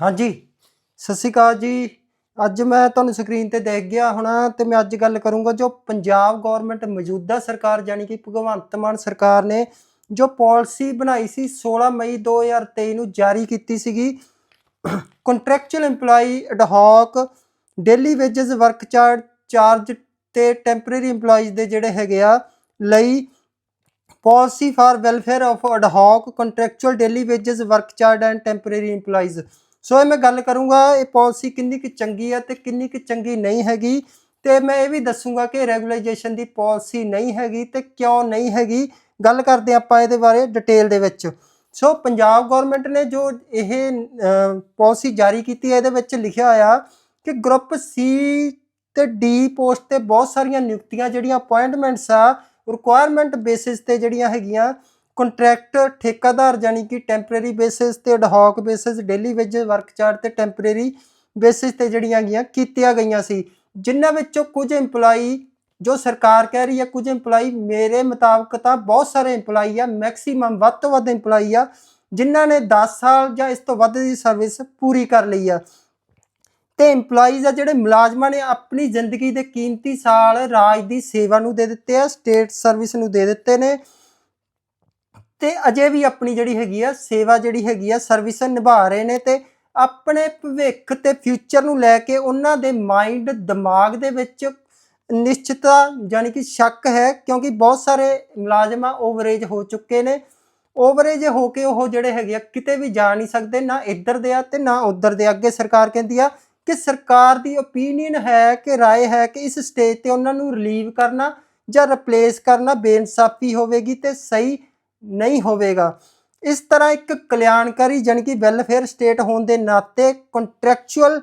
ਹਾਂਜੀ। ਸਤਿ ਸ਼੍ਰੀ ਅਕਾਲ ਜੀ। ਅੱਜ ਮੈਂ ਤੁਹਾਨੂੰ ਸਕਰੀਨ ਤੇ ਦੇਖ ਗਿਆ ਹੋਣਾ ਤੇ ਮੈਂ ਅੱਜ ਗੱਲ ਕਰੂੰਗਾ ਜੋ ਪੰਜਾਬ ਗਵਰਨਮੈਂਟ ਮੌਜੂਦਾ ਸਰਕਾਰ ਜਾਨੀ ਕਿ ਭਗਵੰਤ ਮਾਨ ਸਰਕਾਰ ਨੇ ਜੋ ਪਾਲਿਸੀ ਬਣਾਈ ਸੀ 16 ਮਈ 2023 ਨੂੰ ਜਾਰੀ ਕੀਤੀ ਸੀਗੀ। Contractual EMPLOYE ad hoc daily wages work charge ਤੇ ਟੈਂਪਰੇਰੀ EMPLOYEES ਦੇ ਜਿਹੜੇ ਹੈਗੇ ਆ ਲਈ policy for welfare of ad hoc contractual daily wages work charge and temporary EMPLOYEES so ਇਹ ਮੈਂ ਗੱਲ ਕਰੂੰਗਾ, ਇਹ ਪਾਲਿਸੀ ਕਿੰਨੀ ਕੁ ਚੰਗੀ ਹੈ ਤੇ ਕਿੰਨੀ ਕੁ ਚੰਗੀ ਨਹੀਂ ਹੈਗੀ। ਤੇ ਮੈਂ ਇਹ ਵੀ ਦੱਸੂੰਗਾ ਕਿ ਰੈਗੂਲਾਈਜੇਸ਼ਨ ਦੀ ਪਾਲਿਸੀ ਨਹੀਂ ਹੈਗੀ ਤੇ ਕਿਉਂ ਨਹੀਂ ਹੈਗੀ, ਗੱਲ ਕਰਦੇ ਆਪਾਂ ਇਹਦੇ ਬਾਰੇ ਡਿਟੇਲ ਦੇ ਵਿੱਚ। ਸੋ ਪੰਜਾਬ ਗਵਰਨਮੈਂਟ ਨੇ ਜੋ ਇਹ ਪਾਲਿਸੀ ਜਾਰੀ ਕੀਤੀ ਹੈ, ਇਹਦੇ ਵਿੱਚ ਲਿਖਿਆ ਹੋਇਆ ਕਿ ਗਰੁੱਪ ਸੀ ਤੇ ਡੀ ਪੋਸਟ ਤੇ ਬਹੁਤ ਸਾਰੀਆਂ ਨਿਯੁਕਤੀਆਂ, ਜਿਹੜੀਆਂ ਅਪਾਇੰਟਮੈਂਟਸ ਆ ਰਿਕੁਆਇਰਮੈਂਟ ਬੇਸਿਸ ਤੇ ਜਿਹੜੀਆਂ ਹੈਗੀਆਂ ਕੰਟਰੈਕਟ ਠੇਕਾਦਾਰ ਜਾਨੀ ਕਿ ਟੈਂਪਰੇਰੀ ਬੇਸਿਸ ਤੇ ad hoc basis daily wage work charge ਤੇ ਟੈਂਪਰੇਰੀ ਬੇਸਿਸ ਤੇ ਜਿਹੜੀਆਂ ਹੈਗੀਆਂ ਕੀਤੀਆਂ ਗਈਆਂ ਸੀ। ਜਿਨ੍ਹਾਂ ਵਿੱਚੋਂ ਕੁਝ EMPLOYEE ਜੋ ਸਰਕਾਰ ਕਹਿ ਰਹੀ ਹੈ, ਕੁਝ EMPLOYEE ਮੇਰੇ ਮੁਤਾਬਕ ਤਾਂ ਬਹੁਤ ਸਾਰੇ EMPLOYEE ਆ ਮੈਕਸਿਮਮ ਵੱਧ ਤੋਂ ਵੱਧ EMPLOYEE ਆ, ਜਿਨ੍ਹਾਂ ਨੇ 10 ਸਾਲ ਜਾਂ ਇਸ ਤੋਂ ਵੱਧ ਦੀ ਸਰਵਿਸ ਪੂਰੀ ਕਰ ਲਈ ਆ। ਤੇ EMPLOYEES ਆ ਜਿਹੜੇ ਮੁਲਾਜ਼ਮਾਂ ਨੇ ਆਪਣੀ ਜ਼ਿੰਦਗੀ ਦੇ ਕੀਮਤੀ ਸਾਲ ਰਾਜ ਦੀ ਸੇਵਾ ਨੂੰ ਦੇ ਦਿੱਤੇ ਆ ਸਟੇਟ ਸਰਵਿਸ ਨੂੰ ਦੇ ਦਿੱਤੇ ਨੇ। ਤੇ ਅਜੇ ਵੀ ਆਪਣੀ ਜਿਹੜੀ ਹੈਗੀ ਆ ਸੇਵਾ ਜਿਹੜੀ ਹੈਗੀ ਆ ਸਰਵਿਸ ਨਿਭਾ ਰਹੇ ਨੇ ਤੇ ਆਪਣੇ ਭਵਿੱਖ ਤੇ ਫਿਊਚਰ ਨੂੰ ਲੈ ਕੇ ਉਹਨਾਂ ਦੇ ਮਾਈਂਡ ਦਿਮਾਗ ਦੇ ਵਿੱਚ ਨਿਸ਼ਚਿਤਤਾ ਯਾਨੀ ਕਿ ਸ਼ੱਕ ਹੈ ਕਿਉਂਕਿ ਬਹੁਤ ਸਾਰੇ ਮੁਲਾਜ਼ਮ ਆ ਓਵਰੇਜ ਹੋ ਚੁੱਕੇ ਨੇ ਓਵਰੇਜ ਹੋ ਕੇ ਉਹ ਜਿਹੜੇ ਹੈਗੇ ਆ ਕਿਤੇ ਵੀ ਜਾ ਨਹੀਂ ਸਕਦੇ ਨਾ ਇੱਧਰ ਦੇ ਆ ਤੇ ਨਾ ਉੱਧਰ ਦੇ ਅੱਗੇ ਸਰਕਾਰ ਕਹਿੰਦੀ ਆ ਕਿ ਸਰਕਾਰ ਦੀ ਓਪੀਨੀਅਨ ਹੈ ਕਿ رائے ਹੈ ਕਿ ਇਸ ਸਟੇਜ ਤੇ ਉਹਨਾਂ ਨੂੰ ਰਿਲੀਵ ਕਰਨਾ ਜਾਂ ਰਿਪਲੇਸ ਕਰਨਾ ਬੇਇਨਸਾਫੀ ਹੋਵੇਗੀ ਤੇ ਸਹੀ ਨਹੀਂ ਹੋਵੇਗਾ। ਇਸ ਤਰ੍ਹਾਂ ਇੱਕ ਕਲਿਆਣਕਾਰੀ ਜਾਣੀ ਕਿ ਵੈਲਫੇਅਰ ਸਟੇਟ ਹੋਣ ਦੇ ਨਾਤੇ ਕੰਟਰੈਕਚੁਅਲ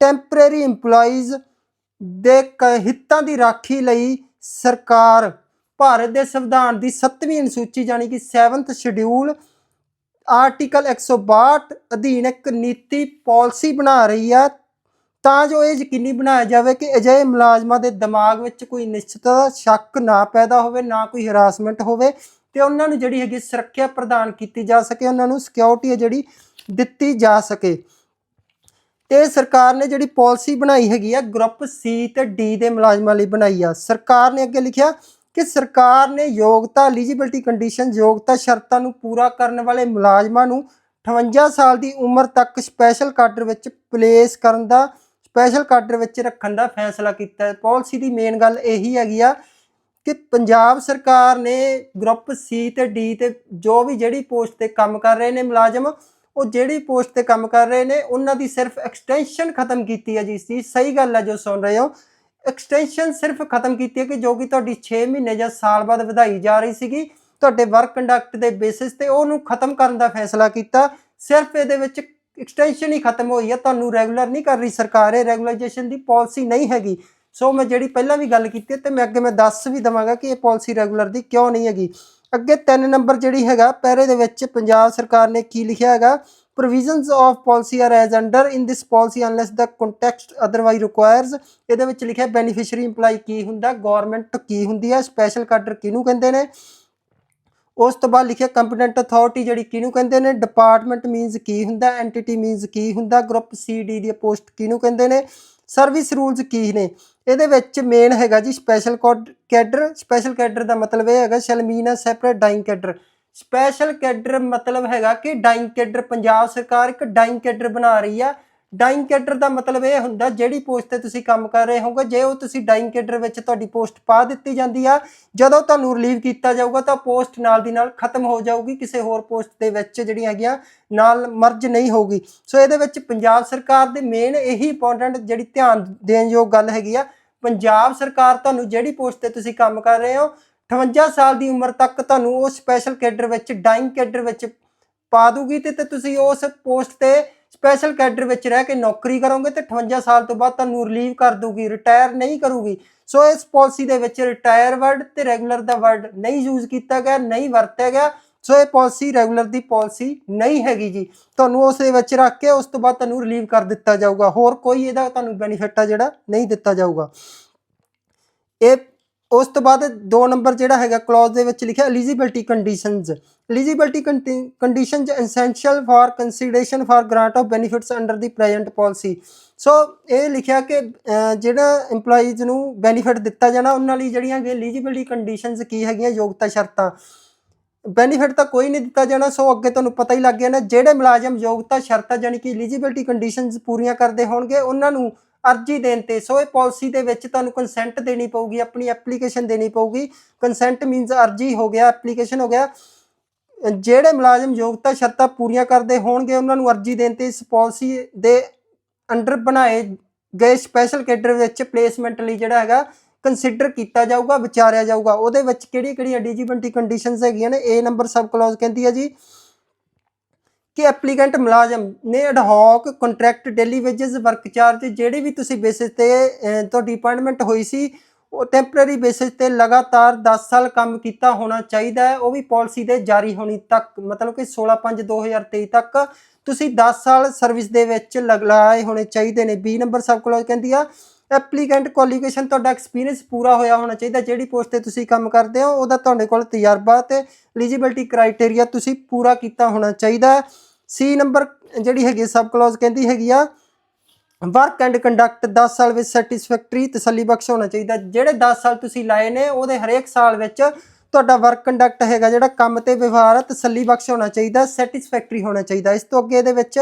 ਟੈਂਪਰੇਰੀ EMPLOYEES ਦੇ ਕ- ਹਿੱਤਾਂ ਦੀ ਰਾਖੀ ਲਈ ਸਰਕਾਰ ਭਾਰਤ ਦੇ ਸੰਵਿਧਾਨ ਦੀ 7ਵੀਂ ਅਨੁਸੂਚੀ ਜਾਣੀ ਕਿ 7th ਸ਼ਡਿਊਲ ਆਰਟੀਕਲ 162 ਅਧੀਨ ਇੱਕ ਨੀਤੀ ਪਾਲਿਸੀ ਬਣਾ ਰਹੀ ਆ। ਤਾਂ ਜੋ ਇਹ ਯਕੀਨੀ ਬਣਾਇਆ ਜਾਵੇ ਕਿ ਅਜਿਹੇ ਮੁਲਾਜ਼ਮਾਂ ਦੇ ਦਿਮਾਗ ਵਿੱਚ ਕੋਈ ਨਿਸ਼ਚਿਤ ਸ਼ੱਕ ਨਾ ਪੈਦਾ ਹੋਵੇ, ਨਾ ਕੋਈ ਹਰਾਸਮੈਂਟ ਹੋਵੇ ਤੇ ਉਹਨਾਂ ਨੂੰ ਜਿਹੜੀ ਹੈਗੀ ਸੁਰੱਖਿਆ ਪ੍ਰਦਾਨ ਕੀਤੀ ਜਾ ਸਕੇ, ਉਹਨਾਂ ਨੂੰ ਸਿਕਿਉਰਿਟੀ ਹੈ ਜਿਹੜੀ ਦਿੱਤੀ ਜਾ ਸਕੇ। ਤੇ ਸਰਕਾਰ ਨੇ ਜਿਹੜੀ ਪਾਲਿਸੀ ਬਣਾਈ ਹੈਗੀ ਆ ਗਰੁੱਪ ਸੀ ਤੇ ਡੀ ਦੇ ਮੁਲਾਜ਼ਮਾਂ ਲਈ ਬਣਾਈ ਆ। ਸਰਕਾਰ ਨੇ ਅੱਗੇ ਲਿਖਿਆ ਕਿ ਸਰਕਾਰ ਨੇ ਯੋਗਤਾ ਐਲੀਜੀਬਿਲਟੀ ਕੰਡੀਸ਼ਨ ਯੋਗਤਾ ਸ਼ਰਤਾਂ ਨੂੰ ਪੂਰਾ ਕਰਨ ਵਾਲੇ ਮੁਲਾਜ਼ਮਾਂ ਨੂੰ 58 ਸਾਲ ਦੀ ਉਮਰ ਤੱਕ ਸਪੈਸ਼ਲ ਕਾਡਰ ਵਿੱਚ ਪਲੇਸ ਕਰਨ ਦਾ ਸਪੈਸ਼ਲ ਕਾਡਰ ਵਿੱਚ ਰੱਖਣ ਦਾ ਫੈਸਲਾ ਕੀਤਾ। ਹੈ ਪਾਲਿਸੀ ਦੀ ਮੇਨ ਗੱਲ ਇਹੀ ਹੈਗੀ ਆ ਕਿ ਪੰਜਾਬ ਸਰਕਾਰ ਨੇ ਗਰੁੱਪ ਸੀ ਤੇ ਡੀ ਤੇ ਜੋ ਵੀ ਜਿਹੜੀ ਪੋਸਟ ਤੇ ਕੰਮ ਕਰ ਰਹੇ ਨੇ ਮੁਲਾਜ਼ਮ, ਉਹ ਜਿਹੜੀ ਪੋਸਟ ਤੇ ਕੰਮ ਕਰ ਰਹੇ ਨੇ, ਉਹਨਾਂ ਦੀ ਸਿਰਫ ਐਕਸਟੈਂਸ਼ਨ ਖਤਮ ਕੀਤੀ ਹੈ ਜੀ ਸੀ। ਸਹੀ ਗੱਲ ਹੈ ਜੋ ਸੁਣ ਰਹੇ ਹੋ। ਐਕਸਟੈਂਸ਼ਨ ਸਿਰਫ ਖਤਮ ਕੀਤੀ ਹੈ ਕਿ ਜੋ ਕਿ ਤੁਹਾਡੀ 6 ਮਹੀਨੇ ਜਾਂ ਸਾਲ ਬਾਅਦ ਵਧਾਈ ਜਾ ਰਹੀ ਸੀਗੀ, ਤੁਹਾਡੇ ਵਰਕ ਕੰਡਕਟ ਦੇ ਬੇਸਿਸ ਤੇ ਉਹਨੂੰ ਖਤਮ ਕਰਨ ਦਾ ਫੈਸਲਾ ਕੀਤਾ। ਸਿਰਫ ਇਹਦੇ ਵਿੱਚ ਐਕਸਟੈਂਸ਼ਨ ਹੀ ਖਤਮ ਹੋਈ ਹੈ। ਤੁਹਾਨੂੰ ਰੈਗੂਲਰ ਨਹੀਂ ਕਰ ਰਹੀ ਸਰਕਾਰ, ਇਹ ਰੈਗੂਲਾਈਜੇਸ਼ਨ ਦੀ ਪਾਲਿਸੀ ਨਹੀਂ ਹੈਗੀ। ਸੋ ਮੈਂ ਜਿਹੜੀ ਪਹਿਲਾਂ ਵੀ ਗੱਲ ਕੀਤੀ ਹੈ ਤੇ ਮੈਂ ਅੱਗੇ ਮੈਂ ਦੱਸ ਵੀ ਦਵਾਂਗਾ ਕਿ ਇਹ ਪਾਲਿਸੀ ਰੈਗੂਲਰ ਦੀ ਕਿਉਂ ਨਹੀਂ ਹੈਗੀ। ਅੱਗੇ 3 ਨੰਬਰ ਜਿਹੜੀ ਹੈਗਾ ਪੈਰੇ ਦੇ ਵਿੱਚ ਪੰਜਾਬ ਸਰਕਾਰ ਨੇ ਕੀ ਲਿਖਿਆ ਹੈਗਾ? Provisions of policy are as under in this policy unless the context otherwise requires ਇਹਦੇ ਵਿੱਚ ਲਿਖਿਆ beneficiary ਇੰਪਲਾਈ ਕੀ ਹੁੰਦਾ ਗਵਰਨਮੈਂਟ ਕੀ ਹੁੰਦੀ ਹੈ ਸਪੈਸ਼ਲ ਕਾਡਰ ਕਿਹਨੂੰ ਕਹਿੰਦੇ ਨੇ? ਉਸ ਤੋਂ ਬਾਅਦ ਲਿਖਿਆ ਕੰਪੀਟੈਂਟ ਅਥਾਰਟੀ ਜਿਹੜੀ ਕਿਹਨੂੰ ਕਹਿੰਦੇ ਨੇ? ਡਿਪਾਰਟਮੈਂਟ ਮੀਨਸ ਕੀ ਹੁੰਦਾ ਐਂਟੀਟੀ ਮੀਨਸ ਕੀ ਹੁੰਦਾ ਗਰੁੱਪ ਸੀ ਡੀ ਦੀ ਪੋਸਟ ਕਿਹਨੂੰ ਕਹਿੰਦੇ ਨੇ? ਸਰਵਿਸ ਰੂਲਸ ਕੀ ਨੇ? ਇਹਦੇ ਵਿੱਚ ਮੇਨ ਹੈਗਾ ਜੀ ਸਪੈਸ਼ਲ ਕੈਡਰ ਸਪੈਸ਼ਲ ਕੈਡਰ ਦਾ ਮਤਲਬ ਇਹ ਹੈਗਾ ਸ਼ਲਮੀਨਾ separate dying cadre special cadre ਮਤਲਬ ਹੈਗਾ ਕਿ ਡਾਈਂਗ ਕੈਡਰ ਪੰਜਾਬ ਸਰਕਾਰ ਇੱਕ ਡਾਈਂਗ ਕੈਡਰ ਬਣਾ ਰਹੀ ਆ। ਡਾਈਂਗ ਕੈਡਰ ਦਾ ਮਤਲਬ ਇਹ ਹੁੰਦਾ, ਜਿਹੜੀ ਪੋਸਟ ਤੇ ਤੁਸੀਂ ਕੰਮ ਕਰ ਰਹੇ ਹੋਗੇ ਜੇ ਉਹ ਤੁਸੀਂ ਡਾਈਂਗ ਕੈਡਰ ਵਿੱਚ ਤੁਹਾਡੀ ਪੋਸਟ ਪਾ ਦਿੱਤੀ ਜਾਂਦੀ ਆ, ਜਦੋਂ ਤੁਹਾਨੂੰ ਰਿਲੀਵ ਕੀਤਾ ਜਾਊਗਾ, ਤਾਂ ਪੋਸਟ ਨਾਲ ਦੀ ਨਾਲ ਖਤਮ ਹੋ ਜਾਊਗੀ, ਕਿਸੇ ਹੋਰ ਪੋਸਟ ਦੇ ਵਿੱਚ ਜਿਹੜੀਆਂ ਹੈਗੀਆਂ ਨਾਲ ਮਰਜ ਨਹੀਂ ਹੋਊਗੀ। ਸੋ ਇਹਦੇ ਵਿੱਚ ਪੰਜਾਬ ਸਰਕਾਰ ਦੇ ਮੇਨ ਇਹੀ ਇੰਪੋਰਟੈਂਟ ਜਿਹੜੀ ਧਿਆਨ ਦੇਣ ਯੋਗ ਗੱਲ ਹੈਗੀ ਆ, ਪੰਜਾਬ ਸਰਕਾਰ ਤੁਹਾਨੂੰ ਜਿਹੜੀ ਪੋਸਟ ਤੇ ਤੁਸੀਂ ਕੰਮ ਕਰ ਰਹੇ ਹੋ 58 ਸਾਲ ਦੀ ਉਮਰ ਤੱਕ ਤੁਹਾਨੂੰ ਉਹ ਸਪੈਸ਼ਲ ਕੈਡਰ ਵਿੱਚ ਡਾਈਂਗ ਕੈਡਰ ਵਿੱਚ ਪਾ ਦੂਗੀ ਤੇ ਤੁਸੀਂ ਉਸ ਪੋਸਟ ਤੇ ਸਪੈਸ਼ਲ ਕੈਡਰ ਵਿੱਚ ਰਹਿ ਕੇ ਨੌਕਰੀ ਕਰੋਗੇ ਤੇ 58 ਸਾਲ ਤੋਂ ਬਾਅਦ ਤੁਹਾਨੂੰ ਰਿਲੀਵ ਕਰ ਦੂਗੀ ਰਿਟਾਇਰ ਨਹੀਂ ਕਰੂਗੀ। ਸੋ ਇਸ ਪਾਲਿਸੀ ਦੇ ਵਿੱਚ ਰਿਟਾਇਰ ਵਰਡ ਤੇ ਰੈਗੂਲਰ ਦਾ ਵਰਡ ਨਹੀਂ ਯੂਜ਼ ਕੀਤਾ ਗਿਆ, ਨਹੀਂ ਵਰਤਿਆ ਗਿਆ। ਸੋ ਇਹ ਪਾਲਿਸੀ ਰੈਗੂਲਰ ਦੀ ਪਾਲਿਸੀ ਨਹੀਂ ਹੈਗੀ ਜੀ। ਤੁਹਾਨੂੰ ਉਸ ਦੇ ਵਿੱਚ ਰੱਖ ਕੇ ਉਸ ਤੋਂ ਬਾਅਦ ਤੁਹਾਨੂੰ ਰਿਲੀਵ ਕਰ ਦਿੱਤਾ ਜਾਊਗਾ। ਹੋਰ ਕੋਈ ਇਹਦਾ ਤੁਹਾਨੂੰ ਬੈਨੀਫਿਟ ਆ ਜਿਹੜਾ ਨਹੀਂ ਦਿੱਤਾ ਜਾਊਗਾ। ਇਹ ਉਸ ਤੋਂ ਬਾਅਦ 2 ਨੰਬਰ ਜਿਹੜਾ ਹੈਗਾ ਕਲੌਜ਼ ਦੇ ਵਿੱਚ ਲਿਖਿਆ eligibility conditions eligibility conti- conditions essential for consideration for grant of benefits under the present policy. So ਇਹ ਲਿਖਿਆ ਕਿ ਜਿਹੜਾ EMPLOYEES ਨੂੰ ਬੈਨੀਫਿਟ ਦਿੱਤਾ ਜਾਣਾ, ਉਹਨਾਂ ਲਈ ਜਿਹੜੀਆਂ ਕਿ eligibility conditions ਕੀ ਹੈਗੀਆਂ, ਯੋਗਤਾ ਸ਼ਰਤਾਂ। ਬੈਨੀਫਿਟ ਤਾਂ ਕੋਈ ਨਹੀਂ ਦਿੱਤਾ ਜਾਣਾ, ਸੋ ਅੱਗੇ ਤੁਹਾਨੂੰ ਪਤਾ ਹੀ ਲੱਗ ਗਿਆ ਨਾ, ਜਿਹੜੇ ਮੁਲਾਜ਼ਮ ਯੋਗਤਾ ਸ਼ਰਤਾਂ ਜਾਨੀ ਕਿ eligibility conditions ਪੂਰੀਆਂ ਕਰਦੇ ਹੋਣਗੇ, ਉਹਨਾਂ ਨੂੰ ਅਰਜੀ ਦੇਣ ਤੇ, ਸੋ ਇਹ ਪਾਲਿਸੀ ਦੇ ਵਿੱਚ ਤੁਹਾਨੂੰ ਕੰਸੈਂਟ ਦੇਣੀ ਪਊਗੀ, ਆਪਣੀ ਐਪਲੀਕੇਸ਼ਨ ਦੇਣੀ ਪਊਗੀ। ਕੰਸੈਂਟ ਮੀਨਸ ਅਰਜੀ ਹੋ ਗਿਆ ਐਪਲੀਕੇਸ਼ਨ ਹੋ ਗਿਆ। ਜਿਹੜੇ ਮੁਲਾਜ਼ਮ ਯੋਗਤਾ ਸ਼ਰਤਾਂ ਪੂਰੀਆਂ ਕਰਦੇ ਹੋਣਗੇ, ਉਹਨਾਂ ਨੂੰ ਅਰਜੀ ਦੇਣ ਤੇ ਇਸ ਪਾਲਿਸੀ ਦੇ ਅੰਡਰ ਬਣਾਏ ਗਏ ਸਪੈਸ਼ਲ ਕੇਡਰ ਵਿੱਚ ਪਲੇਸਮੈਂਟ ਲਈ ਜਿਹੜਾ ਹੈਗਾ ਕੰਸੀਡਰ ਕੀਤਾ ਜਾਊਗਾ, ਵਿਚਾਰਿਆ ਜਾਊਗਾ। ਉਹਦੇ ਵਿੱਚ ਕਿਹੜੀ ਕਿਹੜੀ ਐਲੀਜੀਬਿਲਟੀ ਕੰਡੀਸ਼ਨਸ ਹੈਗੀਆਂ ਨੇ ਏ ਨੰਬਰ ਸਬ ਕਲੌਜ਼ ਕਹਿੰਦੀ ਹੈ ਜੀ ਕਿ ਐਪਲੀਕੈਂਟ ਮੁਲਾਜ਼ਮ ਨੇ ad hoc contract daily wages work charge ਜਿਹੜੀ ਵੀ ਤੁਸੀਂ ਬੇਸਿਸ ਤੇ ਤੁਹਾਡੀ ਅਪਾਇੰਟਮੈਂਟ ਹੋਈ ਸੀ ਉਹ ਟੈਂਪਰੇਰੀ ਬੇਸਿਸ ਤੇ ਲਗਾਤਾਰ 10 ਸਾਲ ਕੰਮ ਕੀਤਾ ਹੋਣਾ ਚਾਹੀਦਾ ਹੈ, ਉਹ ਵੀ ਪਾਲਿਸੀ ਦੇ ਜਾਰੀ ਹੋਣੀ ਤੱਕ, ਮਤਲਬ ਕਿ 16/5/2023 ਤੱਕ ਤੁਸੀਂ 10 ਸਾਲ ਸਰਵਿਸ ਦੇ ਵਿੱਚ ਲਗਾਏ ਹੋਣੇ ਚਾਹੀਦੇ ਨੇ। ਬੀ ਨੰਬਰ ਸਬ ਕਲੌਜ਼ ਕਹਿੰਦੀ ਆ ਐਪਲੀਕੈਂਟ ਕੁਆਲੀਫਿਕੇਸ਼ਨ ਤੁਹਾਡਾ ਐਕਸਪੀਰੀਅੰਸ ਪੂਰਾ ਹੋਇਆ ਹੋਣਾ ਚਾਹੀਦਾ, ਜਿਹੜੀ ਪੋਸਟ ਤੇ ਤੁਸੀਂ ਕੰਮ ਕਰਦੇ ਹੋ, ਉਹਦਾ ਤੁਹਾਡੇ ਕੋਲ ਤਜਰਬਾ ਤੇ ਐਲੀਜੀਬਿਲਟੀ ਕ੍ਰਾਈਟੇਰੀਆ ਤੁਸੀਂ ਪੂਰਾ ਕੀਤਾ ਹੋਣਾ ਚਾਹੀਦਾ ਸੀ ਨੰਬਰ ਜਿਹੜੀ ਹੈਗੀ ਸਬ ਕਲੌਜ਼ ਕਹਿੰਦੀ ਹੈਗੀ ਆ ਵਰਕ ਐਂਡ ਕੰਡਕਟ 10 ਸਾਲ ਵਿੱਚ ਸੈਟੀਸਫੈਕਟਰੀ ਤਸੱਲੀਬਖਸ਼ ਹੋਣਾ ਚਾਹੀਦਾ। ਜਿਹੜੇ 10 ਸਾਲ ਤੁਸੀਂ ਲਾਏ ਨੇ, ਉਹਦੇ ਹਰੇਕ ਸਾਲ ਵਿੱਚ ਤੁਹਾਡਾ ਵਰਕ ਕੰਡਕਟ ਹੈਗਾ, ਜਿਹੜਾ ਕੰਮ ਤੇ ਵਿਵਹਾਰ ਹੈ ਤਸੱਲੀ ਬਖਸ਼ ਹੋਣਾ ਚਾਹੀਦਾ ਸੈਟੀਸਫੈਕਟਰੀ ਹੋਣਾ ਚਾਹੀਦਾ। ਇਸ ਤੋਂ ਅੱਗੇ ਇਹਦੇ ਵਿੱਚ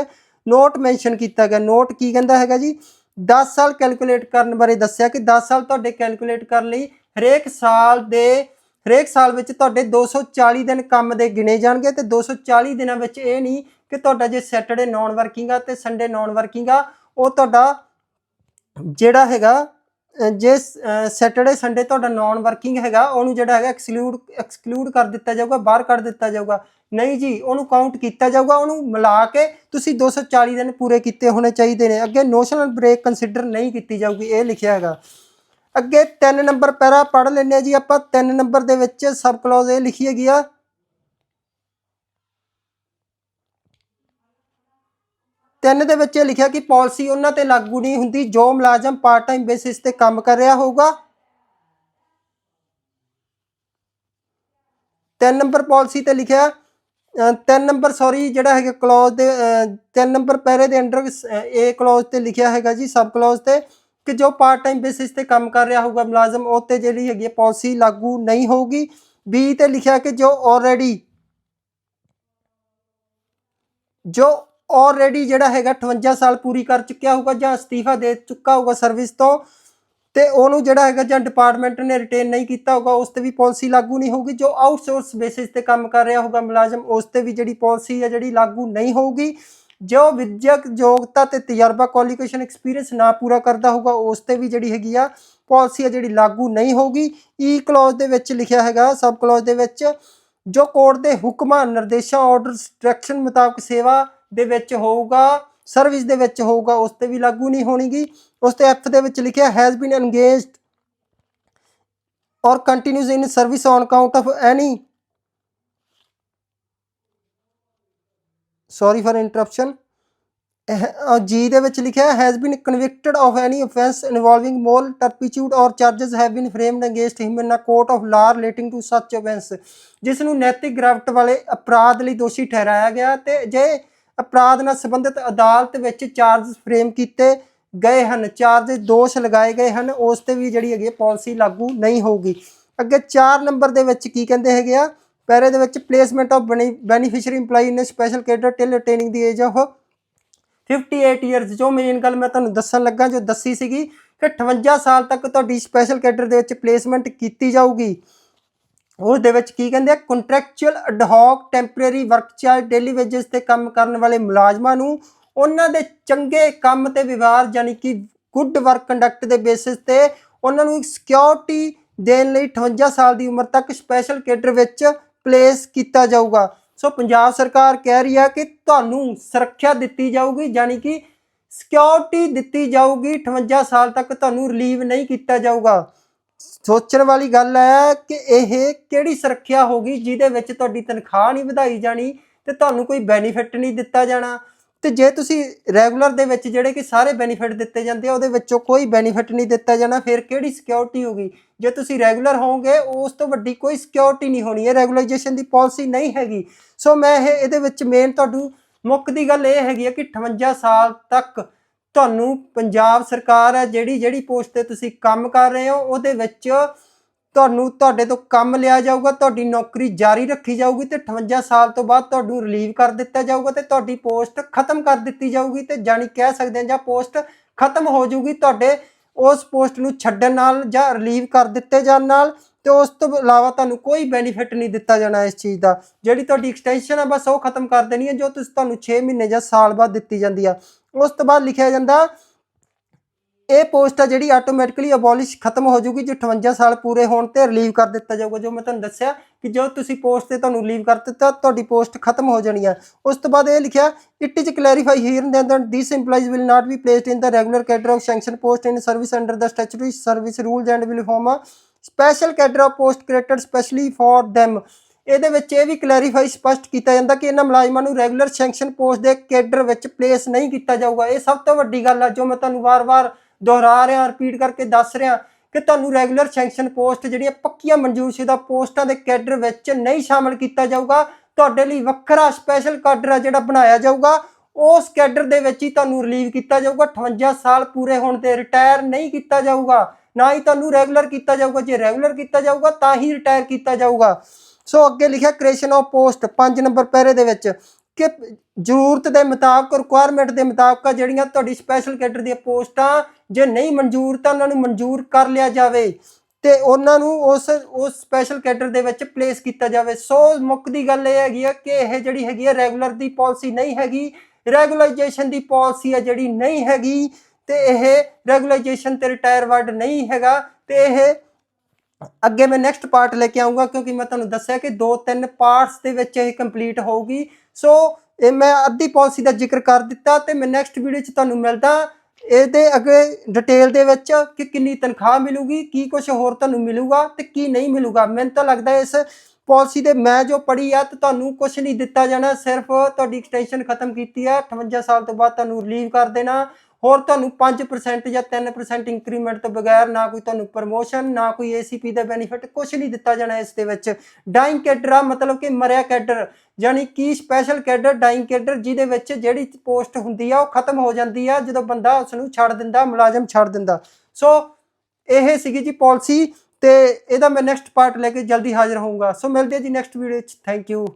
ਨੋਟ ਮੈਂਸ਼ਨ ਕੀਤਾ ਗਿਆ। ਨੋਟ ਕੀ ਕਹਿੰਦਾ ਹੈਗਾ ਜੀ? 10 ਸਾਲ ਕੈਲਕੂਲੇਟ ਕਰਨ ਬਾਰੇ ਦੱਸਿਆ ਕਿ 10 ਸਾਲ ਤੁਹਾਡੇ ਕੈਲਕੂਲੇਟ ਕਰਨ ਲਈ ਹਰੇਕ ਸਾਲ ਦੇ, ਹਰੇਕ ਸਾਲ ਵਿੱਚ ਤੁਹਾਡੇ 240 ਦਿਨ ਕੰਮ ਦੇ ਗਿਣੇ ਜਾਣਗੇ ਤੇ 240 ਦਿਨਾਂ ਵਿੱਚ ਇਹ ਨਹੀਂ ਕਿ ਤੁਹਾਡਾ ਜੇ ਸੈਟਰਡੇ ਨਾਨ ਵਰਕਿੰਗ ਆ ਤੇ ਸੰਡੇ ਨਾਨ ਵਰਕਿੰਗ ਆ ਉਹ ਤੁਹਾਡਾ ਜਿਹੜਾ ਹੈਗਾ ਜੇ ਸੈਟਰਡੇ ਸੰਡੇ ਤੁਹਾਡਾ ਨਾਨ ਵਰਕਿੰਗ ਹੈਗਾ, ਉਹਨੂੰ ਜਿਹੜਾ ਹੈਗਾ ਐਕਸਕਲੂਡ ਐਕਸਕਲੂਡ ਕਰ ਦਿੱਤਾ ਜਾਊਗਾ, ਬਾਹਰ ਕੱਢ ਦਿੱਤਾ ਜਾਊਗਾ। ਨਹੀਂ ਜੀ, ਉਹਨੂੰ ਕਾਊਂਟ ਕੀਤਾ ਜਾਊਗਾ, ਉਹਨੂੰ ਮਿਲਾ ਕੇ ਤੁਸੀਂ 240 ਦਿਨ ਪੂਰੇ ਕੀਤੇ ਹੋਣੇ ਚਾਹੀਦੇ ਨੇ। ਅੱਗੇ ਨੋਸ਼ਨਲ ਬ੍ਰੇਕ ਕੰਸੀਡਰ ਨਹੀਂ ਕੀਤੀ ਜਾਊਗੀ, ਇਹ ਲਿਖਿਆ ਹੈਗਾ। ਅੱਗੇ 3 ਨੰਬਰ ਪੈਰਾ ਪੜ੍ਹ ਲੈਂਦੇ ਆ ਜੀ ਆਪਾਂ 3 ਨੰਬਰ ਦੇ ਵਿੱਚ ਸਬ ਕਲੌਜ਼ ਇਹ ਲਿਖੀ ਹੈਗੀ ਆ ਤਿੰਨ ਦੇ ਵਿੱਚ ਇਹ ਲਿਖਿਆ ਕਿ ਪਾਲਿਸੀ ਉਹਨਾਂ ਤੇ ਲਾਗੂ ਨਹੀਂ ਹੁੰਦੀ, ਜੋ ਮੁਲਾਜ਼ਮ ਪਾਰਟ ਟਾਈਮ ਬੇਸਿਸ ਤੇ ਕੰਮ ਕਰ ਰਿਹਾ ਹੋਊਗਾ। ਤਿੰਨ ਨੰਬਰ ਪਾਲਿਸੀ ਤੇ ਲਿਖਿਆ, ਅਹ ਤਿੰਨ ਨੰਬਰ ਸੌਰੀ ਜਿਹੜਾ ਹੈਗਾ ਕਲੌਜ਼ ਦੇ, ਅਹ ਤਿੰਨ ਨੰਬਰ ਪੈਰੇ ਦੇ ਅੰਡਰ ਇਹ ਕਲੌਜ਼ ਤੇ ਲਿਖਿਆ ਹੈਗਾ ਜੀ ਸਬ ਕਲੌਜ਼ ਤੇ, ਕਿ ਜੋ ਪਾਰਟ ਟਾਈਮ ਬੇਸਿਸ ਤੇ ਕੰਮ ਕਰ ਰਿਹਾ ਹੋਊਗਾ ਮੁਲਾਜ਼ਮ, ਉਹ ਤੇ ਜਿਹੜੀ ਹੈਗੀ ਪਾਲਿਸੀ ਲਾਗੂ ਨਹੀਂ ਹੋਊਗੀ। ਬੀ ਤੇ ਲਿਖਿਆ ਕਿ ਜੋ ਆਲਰੇਡੀ ਜੋ ਆਲਰੇਡੀ ਜਿਹੜਾ ਹੈਗਾ 58 ਸਾਲ ਪੂਰੀ ਕਰ ਚੁੱਕਿਆ ਹੋਊਗਾ ਜਾਂ ਅਸਤੀਫਾ ਦੇ ਚੁੱਕਾ ਹੋਊਗਾ ਸਰਵਿਸ ਤੋਂ, ਤੇ ਉਹਨੂੰ ਜਿਹੜਾ ਹੈਗਾ ਜਾਂ ਡਿਪਾਰਟਮੈਂਟ ਨੇ ਰਿਟੇਨ ਨਹੀਂ ਕੀਤਾ ਹੋਊਗਾ, ਉਸ ਤੇ ਵੀ ਪਾਲਿਸੀ ਲਾਗੂ ਨਹੀਂ ਹੋਊਗੀ, ਜੋ ਆਊਟਸੋਰਸ ਬੇਸਿਸ ਤੇ ਕੰਮ ਕਰ ਰਿਹਾ ਹੋਊਗਾ ਮੁਲਾਜ਼ਮ, ਉਸ ਤੇ ਵੀ ਜਿਹੜੀ ਪਾਲਿਸੀ ਹੈ ਜਿਹੜੀ ਲਾਗੂ ਨਹੀਂ ਹੋਊਗੀ, ਜੋ ਵਿਦਿਅਕ ਯੋਗਤਾ ਤੇ ਤਜਰਬਾ ਕੁਆਲੀਫਿਕੇਸ਼ਨ ਐਕਸਪੀਰੀਅੰਸ ਨਾ ਪੂਰਾ ਕਰਦਾ ਹੋਊਗਾ, ਉਸ ਤੇ ਵੀ ਜਿਹੜੀ ਹੈਗੀ ਆ ਪਾਲਿਸੀ ਹੈ ਜਿਹੜੀ ਲਾਗੂ ਨਹੀਂ ਹੋਊਗੀ e ਈ ਕਲੌਜ਼ ਦੇ ਵਿੱਚ ਲਿਖਿਆ ਹੈਗਾ ਸਬ ਕਲੌਜ਼ ਦੇ ਵਿੱਚ ਜੋ ਕੋਰਟ ਦੇ ਹੁਕਮਾਂ, ਨਿਰਦੇਸ਼ਾਂ ਆਰਡਰ ਇੰਸਟਰਕਸ਼ਨ ਮੁਤਾਬਕ ਸੇਵਾ ਦੇ ਵਿੱਚ ਹੋਊਗਾ ਸਰਵਿਸ ਦੇ ਵਿੱਚ ਹੋਊਗਾ, ਉਸ ਤੇ ਵੀ ਲਾਗੂ ਨਹੀਂ ਹੋਣੀਗੀ। ਉਸ ਤੇ ਐਫ ਦੇ ਵਿੱਚ ਲਿਖਿਆ has been engaged or continues in service on account of any sorry for interruption ਜੀ ਦੇ ਵਿੱਚ ਲਿਖਿਆ has been convicted of any offence involving moral turpitude or charges have been framed against him in a court of law relating to such offence ਜਿਸ ਨੂੰ ਨੈਤਿਕ graft ਵਾਲੇ ਅਪਰਾਧ ਲਈ ਦੋਸ਼ੀ ਠਹਿਰਾਇਆ ਗਿਆ ਤੇ ਜੇ ਅਪਰਾਧ ਨਾਲ ਸੰਬੰਧਿਤ ਅਦਾਲਤ ਵਿੱਚ ਚਾਰਜ ਫਰੇਮ ਕੀਤੇ ਗਏ ਹਨ। ਚਾਰਜ ਦੋਸ਼ ਲਗਾਏ ਗਏ ਹਨ। ਉਸ ਤੇ ਵੀ ਜਿਹੜੀ ਹੈਗੀ ਪਾਲਿਸੀ ਲਾਗੂ ਨਹੀਂ ਹੋਊਗੀ। ਅੱਗੇ 4 ਨੰਬਰ ਦੇ ਵਿੱਚ ਕੀ ਕਹਿੰਦੇ ਹੈਗੇ ਆ? ਪੈਰੇ ਦੇ ਵਿੱਚ placement of beneficiary EMPLOYEE in special cadre till attaining the age of 58 years ਜੋ ਮੇਨ ਗੱਲ ਮੈਂ ਤੁਹਾਨੂੰ ਦੱਸਣ ਲੱਗਾ, ਜੋ ਦੱਸੀ ਸੀਗੀ ਕਿ 58 ਸਾਲ ਤੱਕ ਤੁਹਾਡੀ ਸਪੈਸ਼ਲ ਕੈਡਰ ਦੇ ਵਿੱਚ ਪਲੇਸਮੈਂਟ ਕੀਤੀ ਜਾਊਗੀ। ਉਸ ਦੇ ਵਿੱਚ ਕੀ ਕਹਿੰਦੇ ਆ? Contractual ad hoc temporary work charge daily wages ਤੇ ਕੰਮ ਕਰਨ ਵਾਲੇ ਮੁਲਾਜ਼ਮਾਂ ਨੂੰ ਉਹਨਾਂ ਦੇ ਚੰਗੇ ਕੰਮ ਤੇ ਵਿਵਹਾਰ ਯਾਨੀ ਕਿ ਗੁੱਡ ਵਰਕ ਕੰਡਕਟ ਦੇ ਬੇਸਿਸ ਤੇ ਉਹਨਾਂ ਨੂੰ ਸਿਕਿਉਰਿਟੀ ਦੇਣ ਲਈ 58 ਸਾਲ ਦੀ ਉਮਰ ਤੱਕ ਸਪੈਸ਼ਲ ਕੈਡਰ ਵਿੱਚ ਪਲੇਸ ਕੀਤਾ ਜਾਊਗਾ। ਸੋ ਪੰਜਾਬ ਸਰਕਾਰ ਕਹਿ ਰਹੀ ਹੈ ਕਿ ਤੁਹਾਨੂੰ ਸੁਰੱਖਿਆ ਦਿੱਤੀ ਜਾਊਗੀ ਯਾਨੀ ਕਿ ਸਿਕਿਉਰਿਟੀ ਦਿੱਤੀ ਜਾਊਗੀ 58 ਸਾਲ ਤੱਕ ਤੁਹਾਨੂੰ ਰਿਲੀਵ ਨਹੀਂ ਕੀਤਾ ਜਾਊਗਾ। ਸੋਚਣ ਵਾਲੀ ਗੱਲ ਹੈ ਕਿ ਇਹ ਕਿਹੜੀ ਸੁਰੱਖਿਆ ਹੋਗੀ ਜਿਹਦੇ ਵਿੱਚ ਤੁਹਾਡੀ ਤਨਖਾਹ ਨਹੀਂ ਵਧਾਈ ਜਾਣੀ ਤੇ ਤੁਹਾਨੂੰ ਕੋਈ ਬੈਨੀਫਿਟ ਨਹੀਂ ਦਿੱਤਾ ਜਾਣਾ। ਤੇ ਜੇ ਤੁਸੀਂ ਰੈਗੂਲਰ ਦੇ ਵਿੱਚ ਜਿਹੜੇ ਕਿ ਸਾਰੇ ਬੈਨੀਫਿਟ ਦਿੱਤੇ ਜਾਂਦੇ ਆ, ਉਹਦੇ ਵਿੱਚੋਂ ਕੋਈ ਬੈਨੀਫਿਟ ਨਹੀਂ ਦਿੱਤਾ ਜਾਣਾ, ਫਿਰ ਕਿਹੜੀ ਸਿਕਿਉਰਿਟੀ ਹੋਗੀ ਜੇ ਤੁਸੀਂ ਰੈਗੂਲਰ ਹੋਵੋਗੇ, ਉਸ ਤੋਂ ਵੱਡੀ ਕੋਈ ਸਿਕਿਉਰਿਟੀ ਨਹੀਂ ਹੋਣੀ ਹੈ ਰੈਗੂਲਾਈਜੇਸ਼ਨ ਦੀ ਪਾਲਿਸੀ ਨਹੀਂ ਹੈਗੀ। ਸੋ ਮੈਂ ਇਹ, ਇਹਦੇ ਵਿੱਚ ਮੇਨ ਤੁਹਾਨੂੰ ਮੁੱਖ ਦੀ ਗੱਲ ਇਹ ਹੈਗੀ ਹੈ ਕਿ 58 ਸਾਲ ਤੱਕ ਤੁਹਾਨੂੰ ਪੰਜਾਬ ਸਰਕਾਰ ਹੈ ਜਿਹੜੀ ਜਿਹੜੀ ਪੋਸਟ ਤੇ ਤੁਸੀਂ ਕੰਮ ਕਰ ਰਹੇ ਹੋ, ਉਹਦੇ ਵਿੱਚ ਤੁਹਾਨੂੰ, ਤੁਹਾਡੇ ਤੋਂ ਕੰਮ ਲਿਆ ਜਾਊਗਾ, ਤੁਹਾਡੀ ਨੌਕਰੀ ਜਾਰੀ ਰੱਖੀ ਜਾਊਗੀ ਤੇ 58 ਸਾਲ ਤੋਂ ਬਾਅਦ ਤੁਹਾਨੂੰ ਰਿਲੀਵ ਕਰ ਦਿੱਤਾ ਜਾਊਗਾ ਤੇ ਤੁਹਾਡੀ ਪੋਸਟ ਖਤਮ ਕਰ ਦਿੱਤੀ ਜਾਊਗੀ ਤੇ ਜਾਨੀ ਕਹਿ ਸਕਦੇ ਹਾਂ ਜਾਂ ਪੋਸਟ ਖਤਮ ਹੋ ਜਾਊਗੀ, ਤੁਹਾਡੇ ਉਸ ਪੋਸਟ ਨੂੰ ਛੱਡਣ ਨਾਲ ਜਾਂ ਰਿਲੀਵ ਕਰ ਦਿੱਤੇ ਜਾਣ ਨਾਲ ਤੇ ਉਸ ਤੋਂ ਇਲਾਵਾ ਤੁਹਾਨੂੰ ਕੋਈ ਬੈਨੀਫਿਟ ਨਹੀਂ ਦਿੱਤਾ ਜਾਣਾ ਇਸ ਚੀਜ਼ ਦਾ। ਜਿਹੜੀ ਤੁਹਾਡੀ ਐਕਸਟੈਂਸ਼ਨ ਆ, ਬਸ ਉਹ ਖਤਮ ਕਰ ਦੇਣੀ ਹੈ ਜੋ ਤੁਸੀਂ ਤੁਹਾਨੂੰ 6 ਮਹੀਨੇ ਜਾਂ ਸਾਲ ਬਾਅਦ ਦਿੱਤੀ ਜਾਂਦੀ ਆ। ਉਸ ਤੋਂ ਬਾਅਦ ਲਿਖਿਆ ਜਾਂਦਾ ਇਹ ਪੋਸਟ ਆ ਜਿਹੜੀ ਆਟੋਮੈਟਿਕਲੀ ਅਬੋਲਿਸ਼ ਖਤਮ ਹੋ ਜਾਊਗੀ ਜੇ 58 ਸਾਲ ਪੂਰੇ ਹੋਣ ਤੇ ਰਿਲੀਵ ਕਰ ਦਿੱਤਾ ਜਾਊਗਾ ਜੋ ਮੈਂ ਤੁਹਾਨੂੰ ਦੱਸਿਆ ਕਿ ਜੋ ਤੁਸੀਂ ਪੋਸਟ ਤੇ ਤੁਹਾਨੂੰ ਰਿਲੀਵ ਕਰ ਦਿੱਤਾ ਤੁਹਾਡੀ ਪੋਸਟ ਖਤਮ ਹੋ ਜਾਣੀ ਆ ਉਸ ਤੋਂ ਬਾਅਦ ਇਹ ਲਿਖਿਆ it is clarify here then that these EMPLOYEES will not be placed in the regular cadre of sanction post in service under the statutory service rules and will form a special cadre of post created specially for them ਇਹਦੇ ਵਿੱਚ ਇਹ ਵੀ clarify ਸਪਸ਼ਟ ਕੀਤਾ ਜਾਂਦਾ ਕਿ ਇਹਨਾਂ ਮੁਲਾਜ਼ਮਾਂ ਨੂੰ ਰੈਗੂਲਰ ਸੈਂਕਸ਼ਨ ਪੋਸਟ ਦੇ ਕੇਡਰ ਵਿੱਚ ਪਲੇਸ ਨਹੀਂ ਕੀਤਾ ਜਾਊਗਾ। ਇਹ ਸਭ ਤੋਂ ਵੱਡੀ ਗੱਲ ਆ ਜੋ ਮੈਂ ਤੁਹਾਨੂੰ ਵਾਰ-ਵਾਰ ਦੁਹਰਾ ਰਿਹਾ ਰਿਪੀਟ ਕਰਕੇ ਦੱਸ ਰਿਹਾ ਕਿ ਤੁਹਾਨੂੰ ਰੈਗੂਲਰ ਸੈਂਕਸ਼ਨ ਪੋਸਟ ਜਿਹੜੀਆਂ ਪੱਕੀਆਂ ਮਨਜ਼ੂਰਸ਼ੁਦਾ ਪੋਸਟਾਂ ਦੇ ਕੇਡਰ ਵਿੱਚ ਨਹੀਂ ਸ਼ਾਮਲ ਕੀਤਾ ਜਾਊਗਾ। ਤੁਹਾਡੇ ਲਈ ਵੱਖਰਾ ਸਪੈਸ਼ਲ ਕੈਡਰ ਆ ਜਿਹੜਾ ਬਣਾਇਆ ਜਾਊਗਾ। ਉਸ ਕੇਡਰ ਦੇ ਵਿੱਚ ਹੀ ਤੁਹਾਨੂੰ ਰਿਲੀਵ ਕੀਤਾ ਜਾਊਗਾ। 58 ਸਾਲ ਪੂਰੇ ਹੋਣ ਤੇ ਰਿਟਾਇਰ ਨਹੀਂ ਕੀਤਾ ਜਾਊਗਾ। ਨਾ ਹੀ ਤੁਹਾਨੂੰ ਰੈਗੂਲਰ ਕੀਤਾ ਜਾਊਗਾ। ਜੇ ਰੈਗੂਲਰ ਕੀਤਾ ਜਾਊਗਾ ਤਾਂ ਹੀ ਰਿਟਾਇਰ ਕੀਤਾ ਜਾਊਗਾ। ਸੋ ਅੱਗੇ ਲਿਖਿਆ ਕ੍ਰੀਏਸ਼ਨ ਆਫ ਪੋਸਟ 5 ਨੰਬਰ ਪੈਰੇ ਦੇ ਵਿੱਚ ਕਿ ਜ਼ਰੂਰਤ ਦੇ ਮੁਤਾਬਕ ਰਿਕੁਆਇਰਮੈਂਟ ਦੇ ਮੁਤਾਬਕ ਜਿਹੜੀਆਂ ਤੁਹਾਡੀ ਸਪੈਸ਼ਲ ਕੈਡਰ ਦੀਆਂ ਪੋਸਟਾਂ, ਜੇ ਨਹੀਂ ਮਨਜ਼ੂਰ ਤਾਂ ਉਹਨਾਂ ਨੂੰ ਮਨਜ਼ੂਰ ਕਰ ਲਿਆ ਜਾਵੇ ਤੇ ਉਹਨਾਂ ਨੂੰ ਉਸ ਉਸ ਸਪੈਸ਼ਲ ਕੈਡਰ ਦੇ ਵਿੱਚ ਪਲੇਸ ਕੀਤਾ ਜਾਵੇ। ਸੋ ਮੁੱਖ ਦੀ ਗੱਲ ਇਹ ਹੈਗੀ ਆ ਕਿ ਇਹ ਜਿਹੜੀ ਹੈਗੀ ਆ ਰੈਗੂਲਰ ਦੀ ਪਾਲਿਸੀ ਨਹੀਂ ਹੈਗੀ ਰੈਗੂਲਾਈਜੇਸ਼ਨ ਦੀ ਪਾਲਿਸੀ ਆ ਜਿਹੜੀ ਨਹੀਂ ਹੈਗੀ ਤੇ ਇਹ ਰੈਗੂਲਾਈਜੇਸ਼ਨ ਤੇ ਰਿਟਾਇਰ ਵਰਡ ਨਹੀਂ ਹੈਗਾ ਤੇ ਇਹ ਅੱਗੇ ਮੈਂ ਨੈਕਸਟ ਪਾਰਟ ਲੈ ਕੇ ਆਉਂਗਾ ਕਿਉਂਕਿ ਮੈਂ ਤੁਹਾਨੂੰ ਦੱਸਿਆ ਕਿ ਦੋ ਤਿੰਨ ਪਾਰਟਸ ਦੇ ਵਿੱਚ ਇਹ ਕੰਪਲੀਟ ਹੋਊਗੀ। ਸੋ ਇਹ ਮੈਂ ਅੱਧੀ ਪਾਲਿਸੀ ਦਾ ਜ਼ਿਕਰ ਕਰ ਦਿੱਤਾ ਤੇ ਮੈਂ ਨੈਕਸਟ ਵੀਡੀਓ 'ਚ ਤੁਹਾਨੂੰ ਮਿਲਦਾ। ਇਹਦੇ ਅੱਗੇ ਡਿਟੇਲ ਦੇ ਵਿੱਚ ਕਿ ਕਿੰਨੀ ਤਨਖਾਹ ਮਿਲੂਗੀ, ਕੀ ਕੁਝ ਹੋਰ ਤੁਹਾਨੂੰ ਮਿਲੂਗਾ ਤੇ ਕੀ ਨਹੀਂ ਮਿਲੂਗਾ। ਮੈਨੂੰ ਤਾਂ ਲੱਗਦਾ ਇਸ ਪਾਲਿਸੀ ਦੇ ਮੈਂ ਜੋ ਪੜ੍ਹੀ ਆ ਤੇ ਤੁਹਾਨੂੰ ਕੁਝ ਨਹੀਂ ਦਿੱਤਾ ਜਾਣਾ, ਸਿਰਫ ਤੁਹਾਡੀ ਐਕਸਟੈਂਸ਼ਨ ਖਤਮ ਕੀਤੀ ਆ 58 ਸਾਲ ਤੋਂ ਬਾਅਦ ਤੁਹਾਨੂੰ ਰਿਲੀਵ ਕਰ ਦੇਣਾ। ਹੋਰ ਤੁਹਾਨੂੰ 5% ਜਾਂ 3% ਇੰਕਰੀਮੈਂਟ ਤੋਂ ਬਗੈਰ ਨਾ ਕੋਈ ਤੁਹਾਨੂੰ ਪ੍ਰਮੋਸ਼ਨ ਨਾ ਕੋਈ ACP ਦਾ ਬੈਨੀਫਿਟ ਕੁਝ ਨਹੀਂ ਦਿੱਤਾ ਜਾਣਾ ਇਸ ਦੇ ਵਿੱਚ। ਡਾਈਂਗ ਕੈਡਰ ਆ, ਮਤਲਬ ਕਿ ਮਰਿਆ ਕੈਡਰ ਯਾਨੀ ਕਿ ਸਪੈਸ਼ਲ ਕੈਡਰ ਡਾਈਂਗ ਕੈਡਰ ਜਿਹਦੇ ਵਿੱਚ ਜਿਹੜੀ ਪੋਸਟ ਹੁੰਦੀ ਆ ਉਹ ਖਤਮ ਹੋ ਜਾਂਦੀ ਆ, ਜਦੋਂ ਬੰਦਾ ਉਸ ਨੂੰ ਛੱਡ ਦਿੰਦਾ, ਮੁਲਾਜ਼ਮ ਛੱਡ ਦਿੰਦਾ। ਸੋ ਇਹ ਸੀਗੀ ਜੀ ਪਾਲਿਸੀ ਤੇ ਇਹਦਾ ਮੈਂ ਨੈਕਸਟ ਪਾਰਟ ਲੈ ਕੇ ਜਲਦੀ ਹਾਜ਼ਰ ਹੋਊਂਗਾ। ਸੋ ਮਿਲਦੇ ਜੀ ਨੈਕਸਟ ਵੀਡੀਓ 'ਚ ਥੈਂਕ ਯੂ